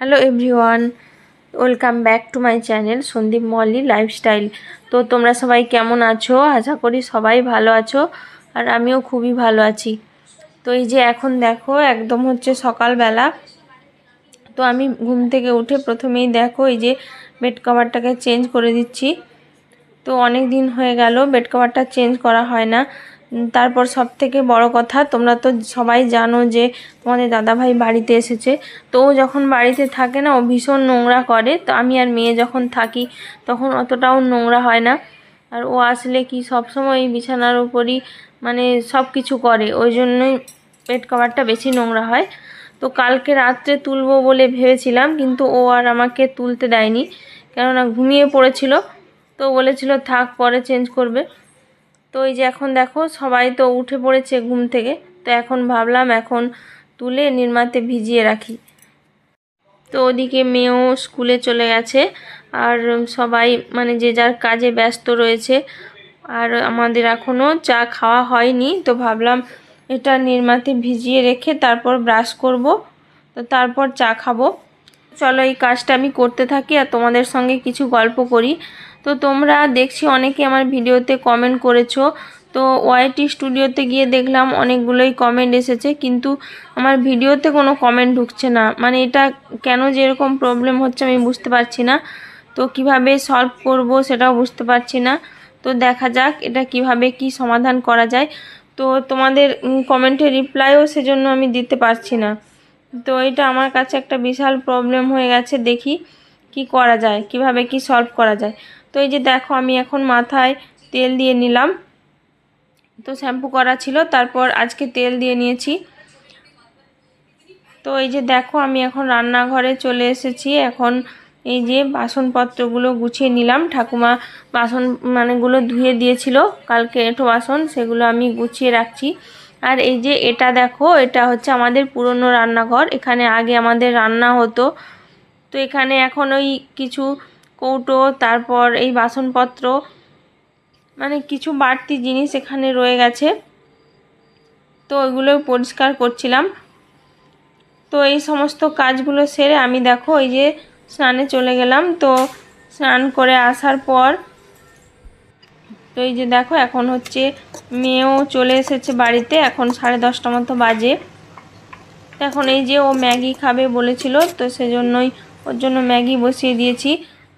Hello everyone welcome back to my channel Sandeep Malli lifestyle তো তোমরা সবাই কেমন আছো? আশা করি সবাই ভালো আছো আর আমিও খুবই ভালো আছি। তো এই যে এখন দেখো, একদম হচ্ছে সকালবেলা। তো আমি ঘুম থেকে উঠে প্রথমেই দেখো, এই যে বেড কভারটাকে চেঞ্জ করে দিচ্ছি। তো অনেক দিন হয়ে গেল বেড কভারটা চেঞ্জ করা হয় না। তারপর সব থেকে বড় কথা, তোমরা তো সবাই জানো যে তোমাদের দাদাভাই বাড়িতে এসেছে, তো ও যখন বাড়িতে থাকে না, ও ভীষণ নোংরা করে। তো আমি আর মেয়ে যখন থাকি, তখন অতটাও নোংরা হয় না। আর ও আসলে কি সবসময় এই বিছানার উপরই মানে সব কিছু করে, ওই জন্যই বেড কভারটা বেশি নোংরা হয়। তো কালকে রাত্রে তুলবো বলে ভেবেছিলাম, কিন্তু ও আর আমাকে তুলতে দেয়নি, কেননা ঘুমিয়ে পড়েছিল। তো বলেছিল, থাক, পরে চেঞ্জ করবে। তো এই যে এখন দেখো সবাই তো উঠে পড়েছে ঘুম থেকে, তো এখন ভাবলাম এখন তুলে নির্মাতে ভিজিয়ে রাখি। তো ওদিকে মেয়েও স্কুলে চলে গেছে আর সবাই মানে যে যার কাজে ব্যস্ত রয়েছে আর আমাদের এখনও চা খাওয়া হয়নি, তো ভাবলাম এটা নির্মাতে ভিজিয়ে রেখে তারপর ব্রাশ করব, তো তারপর চা খাব। চলো এই কাজটা আমি করতে থাকি আর তোমাদের সঙ্গে কিছু গল্প করি। তো তোমরা দেখছি অনেকে আমার ভিডিওতে কমেন্ট করেছ। তো ওয়াইটি স্টুডিওতে গিয়ে দেখলাম অনেকগুলোই কমেন্ট এসেছে, কিন্তু আমার ভিডিওতে কোনো কমেন্ট ঢুকছে না। মানে এটা কেন যে এরকম প্রবলেম হচ্ছে আমি বুঝতে পারছি না। তো কীভাবে সলভ করব সেটাও বুঝতে পারছি না। তো দেখা যাক এটা কীভাবে কি সমাধান করা যায়। তো তোমাদের কমেন্টের রিপ্লাইও সেজন্য আমি দিতে পারছি না। তো এটা আমার কাছে একটা বিশাল প্রবলেম হয়ে গেছে, দেখি কি করা যায়, কীভাবে কি সলভ করা যায়। তো এই যে দেখো, আমি এখন মাথায় তেল দিয়ে নিলাম। তো শ্যাম্পু করা ছিল, তারপর আজকে তেল দিয়ে নিয়েছি। তো এই যে দেখো, আমি এখন রান্নাঘরে চলে এসেছি। এখন এই যে বাসনপত্রগুলো গুছিয়ে নিলাম। ঠাকুমা বাসন মানেগুলো ধুয়ে দিয়েছিল, কালকে এঁঠো বাসন, সেগুলো আমি গুছিয়ে রাখছি। আর এই যে এটা দেখো, এটা হচ্ছে আমাদের পুরনো রান্নাঘর। এখানে আগে আমাদের রান্না হতো। তো এখানে এখন ওই কিছু কৌটো, তারপর এই বাসনপত্র মানে কিছু বাড়তি জিনিস এখানে রয়ে গেছে। তো ওইগুলো পরিষ্কার করছিলাম। তো এই সমস্ত কাজগুলো সেরে আমি দেখো এই যে স্নানে চলে গেলাম। তো স্নান করে আসার পর তো এই যে দেখো এখন হচ্ছে মেয়েও চলে এসেছে বাড়িতে, এখন সাড়ে দশটা মতো বাজে। এখন এই যে ও ম্যাগি খাবে বলেছিল, তো সেজন্যই ওর জন্য ম্যাগি বসিয়ে দিয়েছি।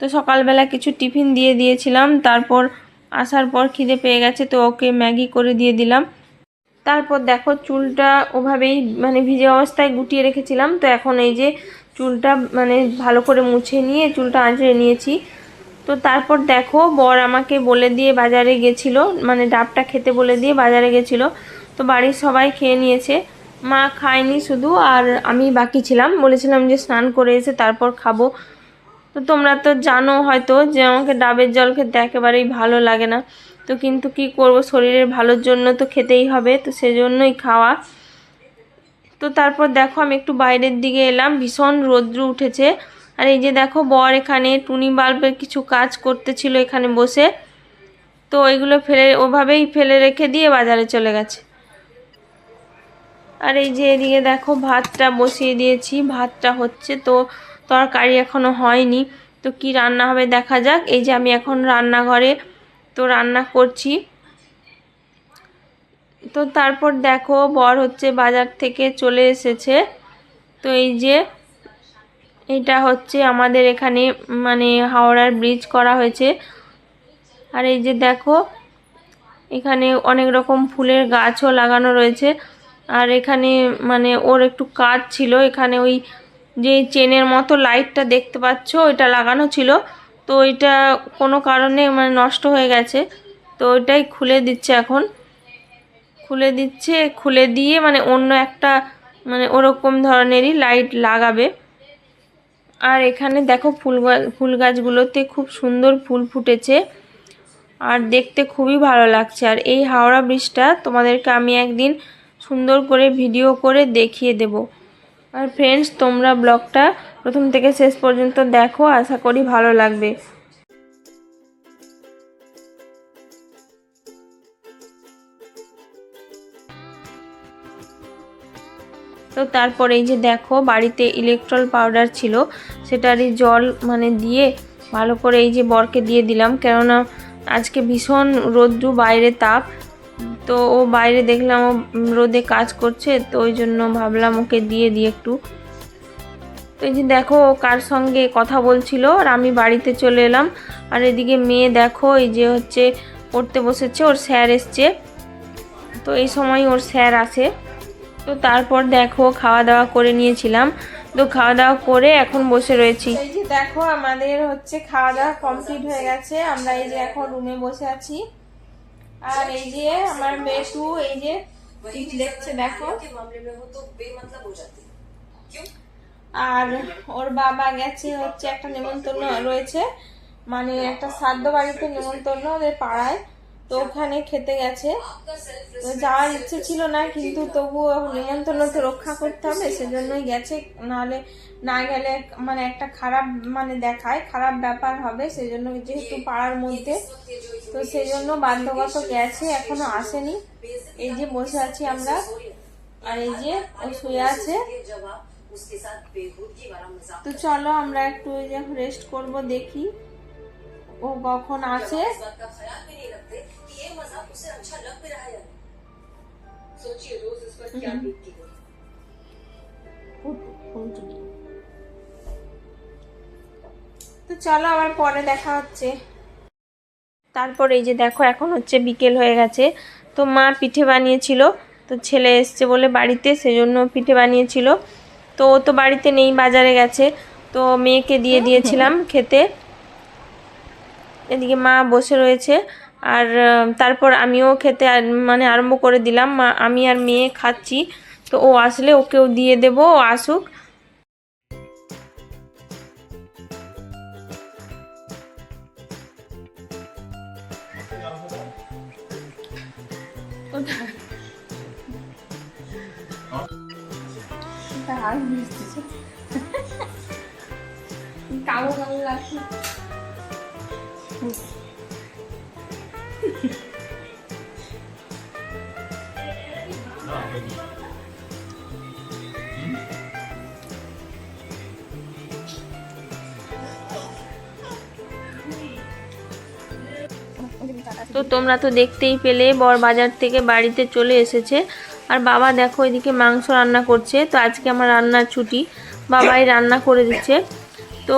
তো সকালবেলা কিছু টিফিন দিয়ে দিয়েছিলাম। তারপর আসার পর খিদে পেয়ে গেছে, তো ওকে ম্যাগি করে দিয়ে দিলাম। তারপর দেখো চুলটা ওভাবেই মানে ভিজে অবস্থায় গুটিয়ে রেখেছিলাম। তো এখন এই যে চুলটা মানে ভালো করে মুছে নিয়ে চুলটা আঁচড়ে নিয়েছি। তো তারপর দেখো বর আমাকে বলে দিয়ে বাজারে গেছিল মানে ডাবটা খেতে বলে দিয়ে বাজারে গেছিল। তো বাড়ির সবাই খেয়ে নিয়েছে। মা খায়নি শুধু, আর আমি বাকি ছিলাম। বলেছিলাম যে স্নান করে এসে তারপর খাব। তো তোমরা তো জানো হয়তো যে আমাকে ডাবের জল খেতে একেবারেই ভালো লাগে না। তো কিন্তু কি করব? শরীরের ভালোর জন্য তো খেতেই হবে, তো সেজন্যই খাওয়া। তো তারপর দেখো আমি একটু বাইরের দিকে এলাম, ভীষণ রৌদ্র উঠেছে। আর এই যে দেখো বর এখানে, টুনি বাল্বের কিছু কাজ করতেছিল এখানে বসে। তো ওইগুলো ফেলে, ওভাবেই ফেলে রেখে দিয়ে বাজারে চলে গেছে। আর এই যে এদিকে দেখো ভাতটা বসিয়ে দিয়েছি, ভাতটা হচ্ছে তো তরকারি এখনও হয়নি। তো কি রান্না হবে দেখা যাক। এই যে আমি এখন রান্নাঘরে তো রান্না করছি। তো তারপর দেখো, বর হচ্ছে বাজার থেকে চলে এসেছে। তো এই যে এটা হচ্ছে আমাদের এখানে মানে হাওড়ার ব্রিজ করা হয়েছে। আর এই যে দেখো, এখানে অনেক রকম ফুলের গাছও লাগানো রয়েছে। আর এখানে মানে ওর একটু কাজ ছিল। এখানে ওই যে চেনের মতো লাইটটা দেখতে পাচ্ছ, ওইটা লাগানো ছিল। তো ওইটা কোনো কারণে মানে নষ্ট হয়ে গেছে। তো ওইটাই খুলে দিচ্ছে এখন। খুলে দিচ্ছে, খুলে দিয়ে মানে অন্য একটা মানে ওরকম ধরনেরই লাইট লাগাবে। আর এখানে দেখো ফুল ফুল গাছগুলোতে খুব সুন্দর ফুল ফুটেছে। আর দেখতে খুবই ভালো লাগছে। আর এই হাওড়া ব্রিজটা তোমাদেরকে আমি একদিন সুন্দর করে ভিডিও করে দেখিয়ে দেব। আর ফ্রেন্ডস তোমরা ব্লগটা প্রথম থেকে শেষ পর্যন্ত দেখো, আশা করি ভালো লাগবে। তো তারপরে এই যে দেখো, বাড়িতে ইলেকট্রল পাউডার ছিল, সেটারই জল মানে দিয়ে ভালো করে এই যে বরকে দিয়ে দিলাম, কেননা আজকে ভীষণ রোদ্রু বাইরে তাপ। তো ও বাইরে দেখলাম ও রোদে কাজ করছে, তো ওই জন্য ভাবলাম ওকে দিয়ে দিই একটু। তো এই যে দেখো ও কার সঙ্গে কথা বলছিল, আর আমি বাড়িতে চলে এলাম। আর এদিকে মেয়ে দেখো, এই যে হচ্ছে পড়তে বসেছে, ওর স্যার এসছে। তো এই সময় ওর স্যার আসে। তো তারপর দেখো খাওয়া দাওয়া করে নিয়েছিলাম। তো খাওয়া দাওয়া করে এখন বসে রয়েছি। এই যে দেখো আমাদের হচ্ছে খাওয়া দাওয়া কমপ্লিট হয়ে গেছে। আমরা এই যে এখন রুমে বসে আছি। আর এই যে আমার মেটু এই যে দেখছে, দেখো। আর ওর বাবা গেছে হচ্ছে একটা নেমন্তন্ন রয়েছে। মানে একটা শ্রাদ্ধ বাড়িতে নেমন্তন্ন ওদের পাড়ায়। তো ওখানে খেতে গেছে। তো যাওয়ার ইচ্ছে ছিল না কিন্তু তবুও নিয়ন্ত্রণ তো রক্ষা করতে হবে সেজন্যই গেছে। নাহলে না গেলে মানে একটা খারাপ মানে দেখায় খারাপ ব্যাপার হবে সেজন্য যেহেতু পাড়ার মধ্যে। তো সেই জন্য বাধ্যগত গেছে এখনও আসেনি। এই যে বসে আছি আমরা আর এই যে ও শুয়ে আছে। তো চলো আমরা একটু রেস্ট করব দেখি। ও কখন আছে? इस बात का ख्याल भी नहीं रखते कि ये मजाक उसे अच्छा लग भी रहा है या नहीं सोचिए रोज इस पर क्या बीतती होगी তো চলো আবার পরে দেখা হচ্ছে তারপর এই যে দেখো এখন হচ্ছে বিকেল হয়ে গেছে তো মা পিঠে বানিয়েছিল তো ছেলে এসছে বলে বাড়িতে সেজন্য পিঠে বানিয়েছিল তো ও তো বাড়িতে নেই বাজারে গেছে তো মেয়েকে দিয়ে দিয়েছিলাম খেতে এদিকে মা বসে রয়েছে আর তারপর আমিও খেতে মানে আরম্ভ করে দিলাম। আমি আর মেয়ে খাচ্ছি। তো ও আসলে ওকেও দিয়ে দেবো, ও আসুক। কালো কালো লাগছে। তো তোমরা তো দেখতেই পেলে বর বাজার থেকে বাড়িতে চলে এসেছে। আর বাবা দেখো এদিকে মাংস রান্না করছে। তো আজকে আমার রান্নার ছুটি। বাবাই রান্না করে দিচ্ছে। তো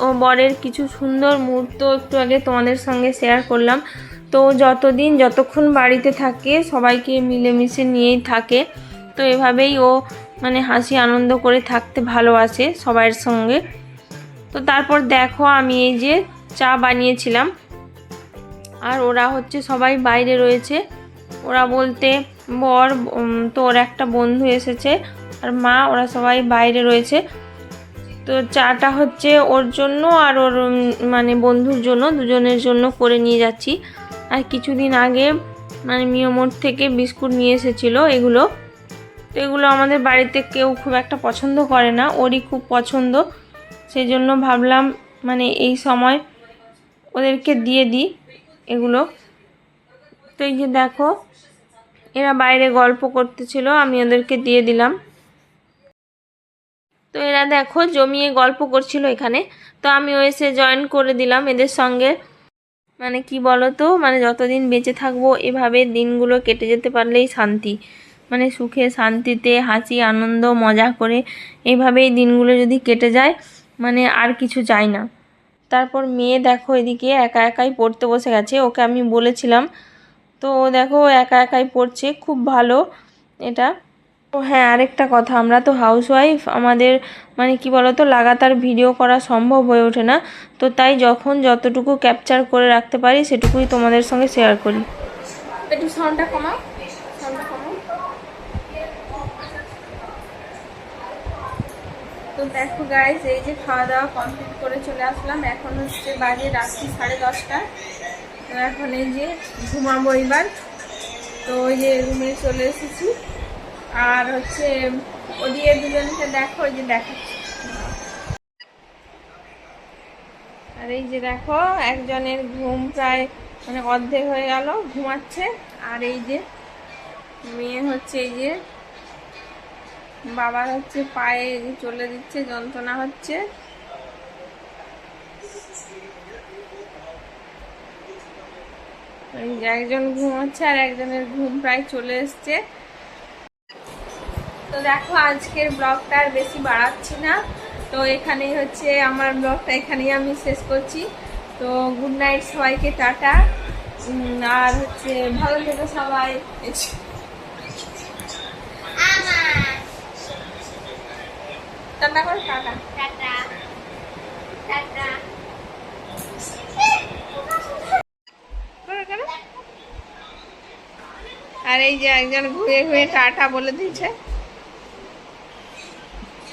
ও বরের কিছু সুন্দর মুহূর্ত একটু আগে তোমাদের সঙ্গে শেয়ার করলাম। তো যতদিন, যতক্ষণ বাড়িতে থাকে, সবাইকে মিলেমিশে নিয়েই থাকে। তো এভাবেই ও মানে হাসি আনন্দ করে থাকতে ভালোবাসে সবার সঙ্গে। তো তারপর দেখো আমি এই যে চা বানিয়েছিলাম। আর ওরা হচ্ছে সবাই বাইরে রয়েছে। ওরা বলতে, বর তো ওর একটা বন্ধু এসেছে। আর মা, ওরা সবাই বাইরে রয়েছে। তো চাটা হচ্ছে ওর জন্য আর ওর মানে বন্ধুর জন্য, দুজনের জন্য করে নিয়ে যাচ্ছি। আর কিছুদিন আগে মানে মিয়মোড় থেকে বিস্কুট নিয়ে এসেছিল এগুলো। তো এগুলো আমাদের বাড়িতে কেউ খুব একটা পছন্দ করে না, ওরই খুব পছন্দ। সেই জন্য ভাবলাম মানে এই সময় ওদেরকে দিয়ে দিই এগুলো। তো এই যে দেখো, এরা বাইরে গল্প করতেছিল, আমি ওদেরকে দিয়ে দিলাম। তো এরা দেখো জমিয়ে গল্প করছিল এখানে। তো আমিও এসে জয়েন করে দিলাম এদের সঙ্গে। মানে কি বলো তো মানে যতদিন বেঁচে থাকব, এভাবে দিনগুলো কেটে যেতে পারলেই শান্তি। মানে সুখে, শান্তিতে, হাসি, আনন্দ, মজা করে এইভাবেই দিনগুলো যদি কেটে যায় মানে আর কিছু চাই না। তারপর মেয়ে দেখো এদিকে একা একাই পড়তে বসে গেছে। ওকে আমি বলেছিলাম, তো ও দেখো ও একা একাই পড়ছে, খুব ভালো এটা। ও হ্যাঁ আরেকটা কথা। আমরা তো হাউসওয়াইফ আমাদের মানে কি বলতো, লাগাতার ভিডিও করা সম্ভব হয়ে ওঠে না। তো তাই যখন যতটুকু ক্যাপচার করে রাখতে পারি, সেটুকুই তোমাদের সঙ্গে শেয়ার করি। একটু সাউন্ডটা কমাও। সাউন্ডটা কমাও। তো দেখো গাইজ এই যে খাওয়া দাওয়া কমপ্লিট করে চলে আসলাম। এখন হচ্ছে বাজে রাত্রি সাড়ে দশটা। তো এখন এই যে ঘুমাবো এবার। তো ওই যে রুমে চলে এসেছি। আর হচ্ছে ওদিকে দুজনকে দেখো যে দেখাচ্ছি আর এই যে দেখো, একজনের ঘুম প্রায় মানে অর্ধেক হয়ে গেল, ঘুমাচ্ছে। আর এই যে মেয়ে হচ্ছে এই যে বাবার হচ্ছে পায়ে চলে দিচ্ছে, যন্ত্রণা হচ্ছে। একজন ঘুমাচ্ছে আর একজনের ঘুম প্রায় চলে এসছে। তো দেখো আজকের ব্লগটা আর বেশি বাড়াচ্ছি না। তো এখানেই হচ্ছে আমার ব্লগটা এখানেই আমি শেষ করছি। তো গুড নাইট সবাইকে টাটা। আর হচ্ছে ভালো থেকো সবাই। টাটা করে। আর এই যে একজন ঘুরে ঘুরে টাটা বলে দিয়েছে।